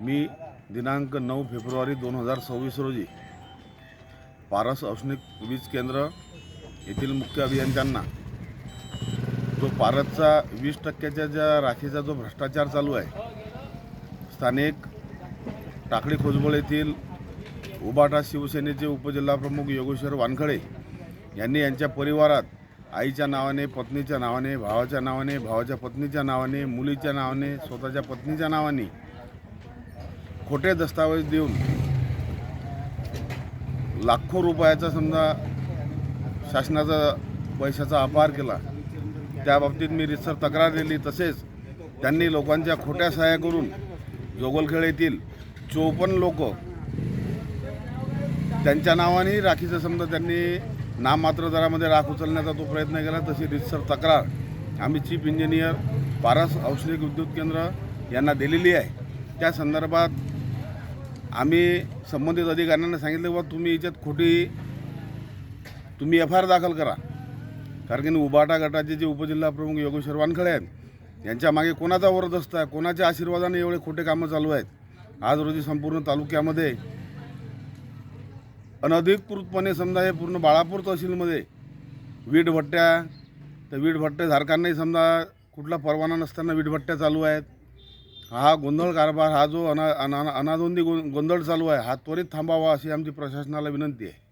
मी दिनांक नऊ फेब्रुवारी दोन हजार सव्वीस रोजी पारस औष्णिक वीज केंद्र येथील मुख्य अभियंत्यांना जो पारसचा वीस टक्क्याच्या ज्या राखीचा जो भ्रष्टाचार चालू आहे स्थानिक टाकळी खोजबळ येथील उबाटा शिवसेनेचे उपजिल्हाप्रमुख योगेश्वर वानखडे यांनी यांच्या परिवारात आईच्या नावाने पत्नीच्या नावाने भावाच्या नावाने भावाच्या पत्नीच्या नावाने मुलीच्या नावाने स्वतःच्या पत्नीच्या नावाने खोटे दस्तावेज देऊन लाखो रुपयाचा समजा शासनाचा पैशाचा अपहार केला त्याबाबतीत मी रितसर तक्रार दिली. तसेच त्यांनी लोकांच्या खोट्या सहाय्या करून जोगलखेड येथील चोपन्न लोक त्यांच्या नावानेही राखीचं समजा त्यांनी नाममात्र दरामध्ये राख उचलण्याचा तो प्रयत्न केला. तशी रितसर तक्रार आम्ही चीफ इंजिनियर पारस औष्णिक विद्युत केंद्र यांना दिलेली आहे. त्या संदर्भात आम्ही संबंधित अधिकाऱ्यांना सांगितलं बाबा तुम्ही याच्यात खोटी तुम्ही एफ आय आर दाखल करा. कारण की उबाटा गटाचे जे उपजिल्हा प्रमुख योगेश्वर वानखळे आहेत यांच्या मागे कोणाचा वरदस्त आहे कोणाच्या आशीर्वादाने एवढे खोटे कामं चालू आहेत? आज रोजी संपूर्ण तालुक्यामध्ये अनधिकृतपणे समजा हे पूर्ण बाळापूर तहसीलमध्ये वीटभट्ट्या तर वीटभट्ट्याधारकांनाही समजा कुठला परवाना नसताना वीटभट्ट्या चालू आहेत. हा गोंधळ कारभार हा जो अना अना अनादोंदी गो गोंधळ चालू आहे हा त्वरित थांबावा अशी आमची प्रशासनाला विनंती आहे.